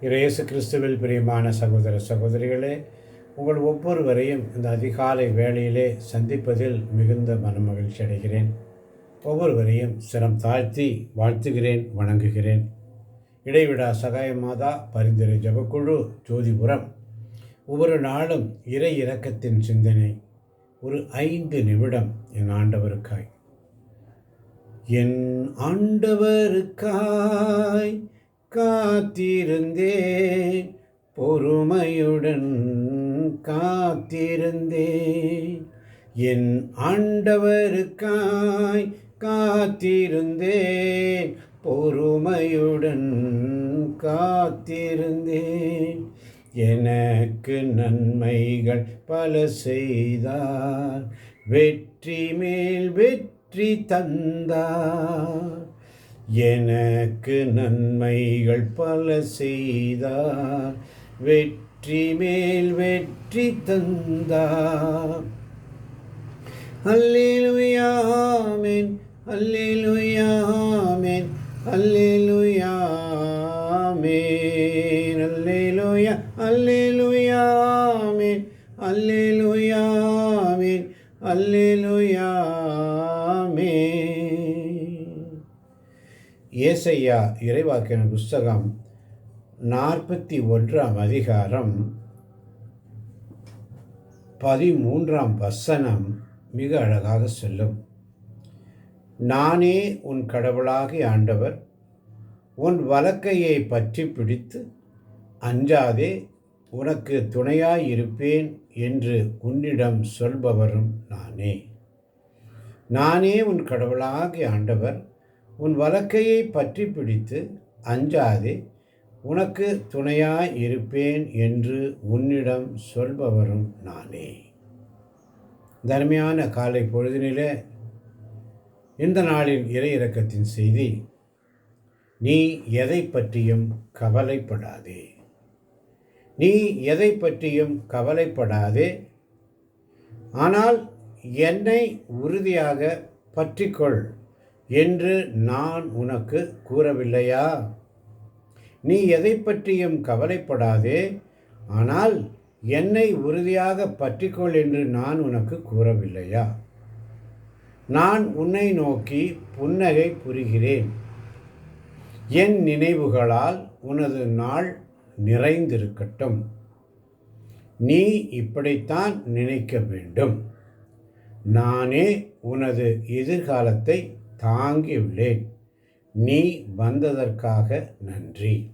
இயேசு கிறிஸ்துவில் பிரியமான சகோதர சகோதரிகளே உங்கள் ஒவ்வொருவரையும் இந்த அதிகாலை வேளையிலே சந்திப்பதில் மிகுந்த மனமகிழ்ச்சி அடைகிறேன். ஒவ்வொருவரையும் சிரம் தாழ்த்தி வாழ்த்துகிறேன் வணங்குகிறேன். இடைவிடா சகாய மாதா பரிந்துரை ஜபக்குழு ஜோதிபுரம். ஒவ்வொரு நாளும் இறை இறக்கத்தின் சிந்தனை. ஒரு ஐந்து நிமிடம் என் ஆண்டவருக்காய். என் ஆண்டவருக்காய் காத்திருந்தே பொறுமையுடன் காத்திருந்தே என் ஆண்டவருக்காய் காத்திருந்தே பொறுமையுடன் காத்திருந்தே எனக்கு நன்மைகள் பல செய்தார். வெற்றி மேல் வெற்றி தந்தார். எனக்கு நன்மைகள் பல செய்தார். வெற்றி மேல் வெற்றி தந்தார். அல்லேலுயாமேன் அல்லேலுயாமேன் அல்லேலுயாமேன் அல்லேலுயா அல்லேலுயாமேன் அல்லேலுயாமேன் அல்லே ஏசையா இறைவாக்கின புஸ்தகம் நாற்பத்தி ஒன்றாம் அதிகாரம் பதிமூன்றாம் வசனம் மிக அழகாக சொல்லும். நானே உன் கடவுளாகி ஆண்டவர் உன் வலக்கையை பற்றி பிடித்து அஞ்சாதே உனக்கு துணையாயிருப்பேன் என்று உன்னிடம் சொல்பவரும் நானே. நானே உன் கடவுளாகி ஆண்டவர் உன் வலக்கையை பற்றி பிடித்து அஞ்சாதே உனக்கு துணையாய் இருப்பேன் என்று உன்னிடம் சொல்பவரும் நானே. தர்மையான காலை பொழுதினிலே இந்த நாளின் இறை இறக்கத்தின் செய்தி நீ எதை பற்றியும் கவலைப்படாதே. நீ எதை பற்றியும் கவலைப்படாதே. ஆனால் என்னை உறுதியாக பற்றிக்கொள். என்று நான் உனக்கு கூறவில்லையா? நீ எதை பற்றியும் கவலைப்படாதே. ஆனால் என்னை உறுதியாக பற்றிக்கொள் என்று நான் உனக்கு கூறவில்லையா? நான் உன்னை நோக்கி புன்னகை புரிகிறேன். என் நினைவுகளால் உனது நாள் நிறைந்திருக்கட்டும். நீ இப்படித்தான் நினைக்க வேண்டும். நானே உனது எதிர்காலத்தை தாங்கியுள்ளேன். நீ வந்ததற்காக நன்றி.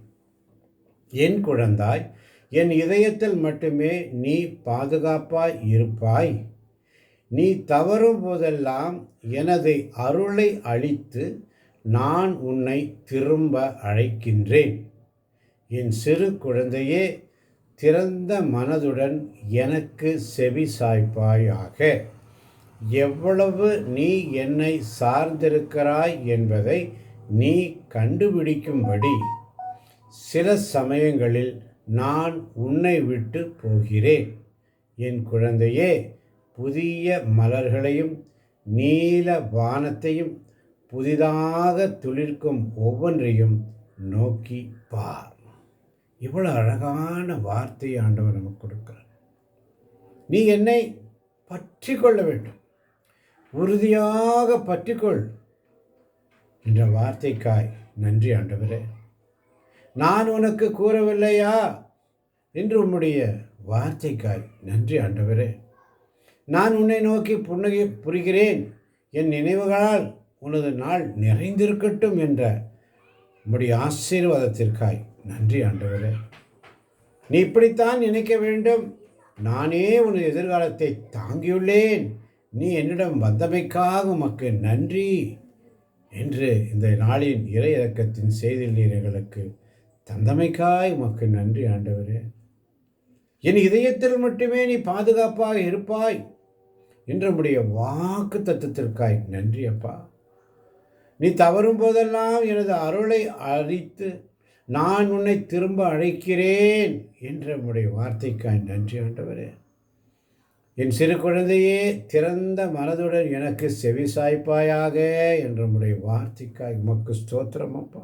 என் குழந்தாய் என் இதயத்தில் மட்டுமே நீ பாதுகாப்பாய் இருப்பாய். நீ தவறும் போதெல்லாம் எனது அருளை அளித்து நான் உன்னை திரும்ப அழைக்கின்றேன். என் சிறு குழந்தையே திறந்த மனதுடன் எனக்கு செவி சாய்ப்பாயாக. எவ்வளவு நீ என்னை சார்ந்திருக்கிறாய் என்பதை நீ கண்டுபிடிக்கும்படி சில சமயங்களில் நான் உன்னை விட்டு போகிறேன். என் குழந்தையே புதிய மலர்களையும் நீல வானத்தையும் புதிதாக துளிர்க்கும் ஒவ்வொன்றையும் நோக்கி பார். இவ்வளோ அழகான வார்த்தை ஆண்டவர் நமக்கு கொடுக்கிறார். நீ என்னை பற்றி கொள்ள வேண்டும். உறுதியாக பற்றிக்கொள் என்ற வார்த்தைக்காய். நன்றி ஆண்டவரே. நான் உனக்கு கூறவில்லையா? என்று உம்முடைய வார்த்தைக்காய். நன்றி ஆண்டவரே. நான் உன்னை நோக்கி புன்னகை புரிகிறேன். என் நினைவுகளால் உனது நாள் நிறைந்திருக்கட்டும் என்ற உம்முடைய ஆசீர்வாதத்திற்காய். நன்றி ஆண்டவரே. நீ இப்படித்தான் நினைக்க வேண்டும். நானே உனது எதிர்காலத்தை தாங்கியுள்ளேன். நீ என்னிடம் வந்தமைக்காக உமக்கு நன்றி என்று இந்த நாளின் இறை இறக்கத்தின் செய்தியில் எங்களுக்கு தந்தமைக்காய் உமக்கு நன்றி ஆண்டவரே. என் இதயத்தில் மட்டுமே நீ பாதுகாப்பாக இருப்பாய் என்ற உடைய வாக்கு தத்துவத்திற்காய் நன்றி அப்பா. நீ தவறும் போதெல்லாம் எனது அருளை அழித்து நான் உன்னை திரும்ப அழைக்கிறேன் என்ற உடைய வார்த்தைக்காய் நன்றி ஆண்டவரே. என் சிறு குழந்தையே திறந்த மனதுடன் எனக்கு செவி சாய்ப்பாயாக என்ற உடைய வார்த்தைக்காய் உமக்கு ஸ்தோத்திரம் அப்பா.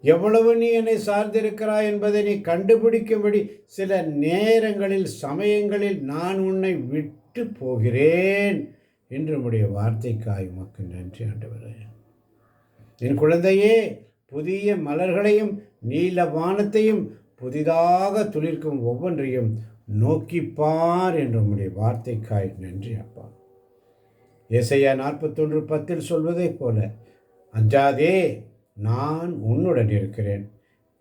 எவ்வளவு நீ என்னை சார்ந்திருக்கிறாய் என்பதை நீ கண்டுபிடிக்கும்படி சில நேரங்களில் சமயங்களில் நான் உன்னை விட்டு போகிறேன் என்று உடைய வார்த்தைக்காய் உமக்கு நன்றி ஆண்டவரே. என் குழந்தையே புதிய மலர்களையும் நீல வானத்தையும் புதிதாக துளிர்க்கும் ஒவ்வொன்றையும் நோக்கிப்பார் என்ற உம்முடைய வார்த்தைக்காய். நன்றி அப்பா. இசையா நாற்பத்தொன்று பத்தில் சொல்வதைப் போல அஞ்சாதே நான் உன்னுடன் இருக்கிறேன்.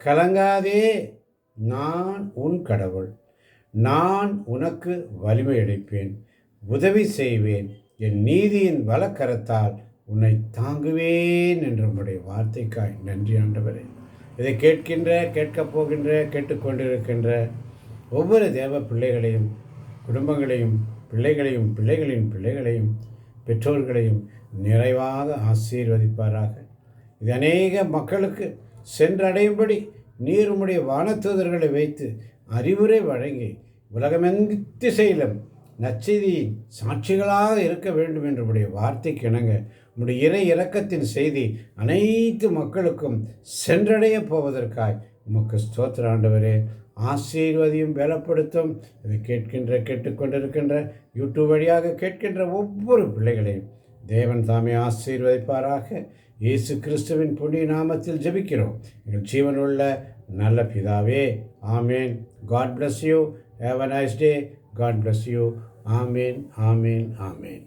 கலங்காதே நான் உன் கடவுள். நான் உனக்கு வலிமை அளிப்பேன் உதவி செய்வேன். என் நீதியின் வலக்கரத்தால் உன்னை தாங்குவேன் என்ற உடைய வார்த்தைக்காய். நன்றி ஆண்டவரே. இதை கேட்கின்ற கேட்கப் போகின்ற கேட்டுக்கொண்டிருக்கின்ற ஒவ்வொரு தேவ பிள்ளைகளையும் குடும்பங்களையும் பிள்ளைகளையும் பிள்ளைகளின் பிள்ளைகளையும் பெற்றோர்களையும் நிறைவாக ஆசீர்வதிப்பாராக. இது அநேக மக்களுக்கு சென்றடையும்படி நீர் உம்முடைய வானத்தூதர்களை வைத்து அறிவுரை வழங்கி உலகமெங்கு திசையிலும் நச்செய்தியின் சாட்சிகளாக இருக்க வேண்டும் என்று உடைய வார்த்தைக்கு இணங்க உடைய இறை இறக்கத்தின் செய்தி அனைத்து மக்களுக்கும் சென்றடையப் போவதற்காய் உமக்கு ஸ்தோத்திர ஆண்டவரே. ஆசீர்வதியும் பலப்படுத்தும். இதை கேட்கின்ற கேட்டுக்கொண்டிருக்கின்ற யூடியூப் வழியாக கேட்கின்ற ஒவ்வொரு பிள்ளைகளையும் தேவன் தாமே ஆசீர்வதிப்பாராக. இயேசு கிறிஸ்துவின் புண்ணிய நாமத்தில் ஜெபிக்கிறோம். எங்கள் ஜீவனுள்ள நல்ல பிதாவே ஆமேன். God bless you have a nice day God bless you ஆமேன் ஆமேன் ஆமேன்.